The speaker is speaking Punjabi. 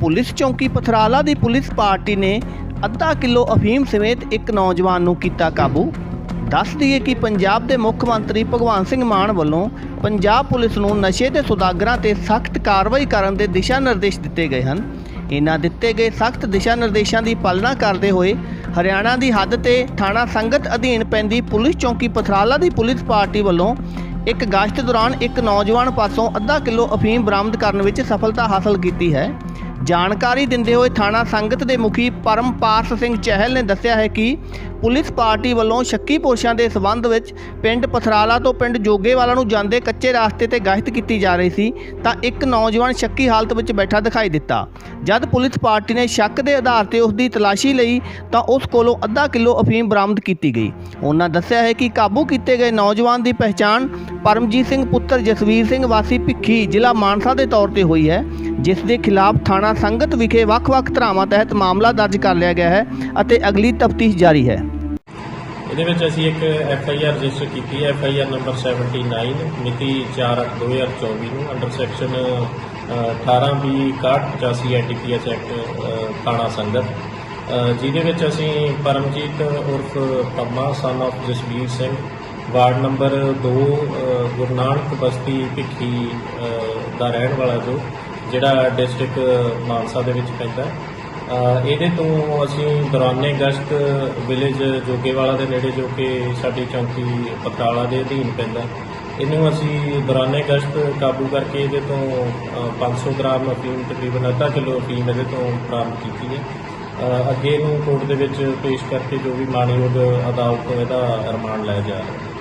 ਪੁਲਿਸ ਚੌਂਕੀ ਪਥਰਾਲਾ ਦੀ ਪੁਲਿਸ ਪਾਰਟੀ ਨੇ ਅੱਧਾ ਕਿਲੋ ਅਫੀਮ ਸਮੇਤ ਇੱਕ ਨੌਜਵਾਨ ਨੂੰ ਕੀਤਾ ਕਾਬੂ। ਦੱਸ ਦਈਏ ਕਿ ਪੰਜਾਬ ਦੇ ਮੁੱਖ ਮੰਤਰੀ ਭਗਵੰਤ ਸਿੰਘ ਮਾਨ ਵੱਲੋਂ ਪੰਜਾਬ ਪੁਲਿਸ ਨੂੰ ਨਸ਼ੇ ਦੇ ਸੁਦਾਗਰਾਂ ਤੇ ਸਖਤ ਕਾਰਵਾਈ ਕਰਨ ਦੇ ਦਿਸ਼ਾ ਨਿਰਦੇਸ਼ ਦਿੱਤੇ ਗਏ ਹਨ। ਇਹਨਾਂ ਦਿੱਤੇ ਗਏ ਸਖਤ ਦਿਸ਼ਾ ਨਿਰਦੇਸ਼ਾਂ ਦੀ ਪਾਲਣਾ ਕਰਦੇ ਹੋਏ ਹਰਿਆਣਾ ਦੀ ਹੱਦ ਤੇ ਥਾਣਾ ਸੰਗਤ ਅਧੀਨ ਪੈਂਦੀ ਪੁਲਿਸ ਚੌਂਕੀ ਪਥਰਾਲਾ ਦੀ ਪੁਲਿਸ ਪਾਰਟੀ ਵੱਲੋਂ ਇੱਕ ਗਸ਼ਤ ਦੌਰਾਨ ਇੱਕ ਨੌਜਵਾਨ ਪਾਸੋਂ ਅੱਧਾ ਕਿਲੋ ਅਫੀਮ ਬਰਾਮਦ ਕਰਨ ਵਿੱਚ ਸਫਲਤਾ ਹਾਸਲ ਕੀਤੀ ਹੈ। ਜਾਣਕਾਰੀ ਦਿੰਦੇ ਹੋਏ ਥਾਣਾ ਸੰਗਤ ਦੇ ਮੁਖੀ ਪਰਮਪਾਰਸ ਸਿੰਘ ਚਹਿਲ ਨੇ ਦੱਸਿਆ ਹੈ ਕਿ ਪੁਲਿਸ ਪਾਰਟੀ ਵੱਲੋਂ ਸ਼ੱਕੀ ਪੋਸ਼ਾਂ ਦੇ ਸਬੰਧ ਵਿੱਚ ਪਿੰਡ ਪਥਰਾਲਾ ਤੋਂ ਪਿੰਡ ਜੋਗੇਵਾਲਾ ਨੂੰ ਜਾਂਦੇ ਕੱਚੇ ਰਾਸਤੇ ਤੇ ਗਸ਼ਤ ਕੀਤੀ ਜਾ ਰਹੀ ਸੀ, ਤਾਂ ਇੱਕ ਨੌਜਵਾਨ ਸ਼ੱਕੀ ਹਾਲਤ ਵਿੱਚ ਬੈਠਾ ਦਿਖਾਈ ਦਿੱਤਾ। ਜਦ ਪੁਲਿਸ ਪਾਰਟੀ ਨੇ ਸ਼ੱਕ ਦੇ ਆਧਾਰ ਤੇ ਉਸ ਦੀ ਤਲਾਸ਼ੀ ਲਈ, ਤਾਂ ਉਸ ਕੋਲੋਂ ਅੱਧਾ ਕਿਲੋ ਅਫੀਮ ਬਰਾਮਦ ਕੀਤੀ ਗਈ। ਉਹਨਾਂ ਦੱਸਿਆ ਹੈ ਕਿ ਕਾਬੂ ਕੀਤੇ ਗਏ ਨੌਜਵਾਨ ਦੀ ਪਹਿਚਾਣ ਪਰਮਜੀਤ ਸਿੰਘ ਪੁੱਤਰ ਜਸਵੀਰ ਸਿੰਘ ਵਾਸੀ ਭਿੱਖੀ ਜ਼ਿਲ੍ਹਾ ਮਾਨਸਾ ਦੇ ਤੌਰ ਤੇ ਹੋਈ ਹੈ ਜਿਸ ਦੇ ਖਿਲਾਫ ਥਾਣਾ ਸੰਗਤ ਵਿਖੇ ਵੱਖ-ਵੱਖ ਧਾਰਾਵਾਂ ਤਹਿਤ ਮਾਮਲਾ ਦਰਜ ਕਰ ਲਿਆ ਗਿਆ ਹੈ ਅਤੇ ਅਗਲੀ ਤਫਤੀਸ਼ ਜਾਰੀ ਹੈ। ਇਹਦੇ ਵਿੱਚ ਅਸੀਂ ਇੱਕ ਐਫ ਆਈ ਆਰ ਰਜਿਸਟਰ ਕੀਤੀ ਹੈ ਐਫ ਆਈ ਆਰ ਨੰਬਰ 79 ਮਿਤੀ 4/2024 ਨੂੰ under section 18 B 6185 NDPS act uh, ਥਾਣਾ ਸੰਗਤ। ਜਿਹਦੇ ਵਿੱਚ ਅਸੀਂ ਪਰਮਜੀਤ ਉਰਫ Pamma son of Jasvir Singh ward number 2 Guru Nanak Basti Bhikhi ਦਾ ਰਹਿਣ ਵਾਲਾ ਜੋ ਜਿਹੜਾ ਡਿਸਟ੍ਰਿਕਟ ਮਾਨਸਾ ਦੇ ਵਿੱਚ ਪੈਂਦਾ ਇਹਦੇ ਤੋਂ ਅਸੀਂ ਦੌਰਾਨੇ ਗਸ਼ਤ ਵਿਲੇਜ ਜੋਗੇਵਾਲਾ ਦੇ ਨੇੜੇ ਜੋ ਕਿ ਸਾਡੀ ਚੌਂਕੀ ਪਤਾਲਾ ਦੇ ਅਧੀਨ ਪੈਂਦਾ ਇਹਨੂੰ ਅਸੀਂ ਦੌਰਾਨੇ ਗਸ਼ਤ ਕਾਬੂ ਕਰਕੇ ਇਹਦੇ ਤੋਂ ਅ, 500 ਗ੍ਰਾਮ ਅਫੀਮ ਤਕਰੀਬਨ ਅੱਧਾ ਕਿਲੋ ਅਫੀਮ ਇਹਦੇ ਤੋਂ ਬਰਾਮਦ ਕੀਤੀ ਹੈ। ਅੱਗੇ ਇਹਨੂੰ ਕੋਰਟ ਦੇ ਵਿੱਚ ਪੇਸ਼ ਕਰਕੇ ਜੋ ਵੀ ਮਾਣਯੋਗ ਅਦਾਲਤ ਤੋਂ ਇਹਦਾ ਰਿਮਾਂਡ ਲਾਇਆ ਜਾ ਰਿਹਾ ਹੈ।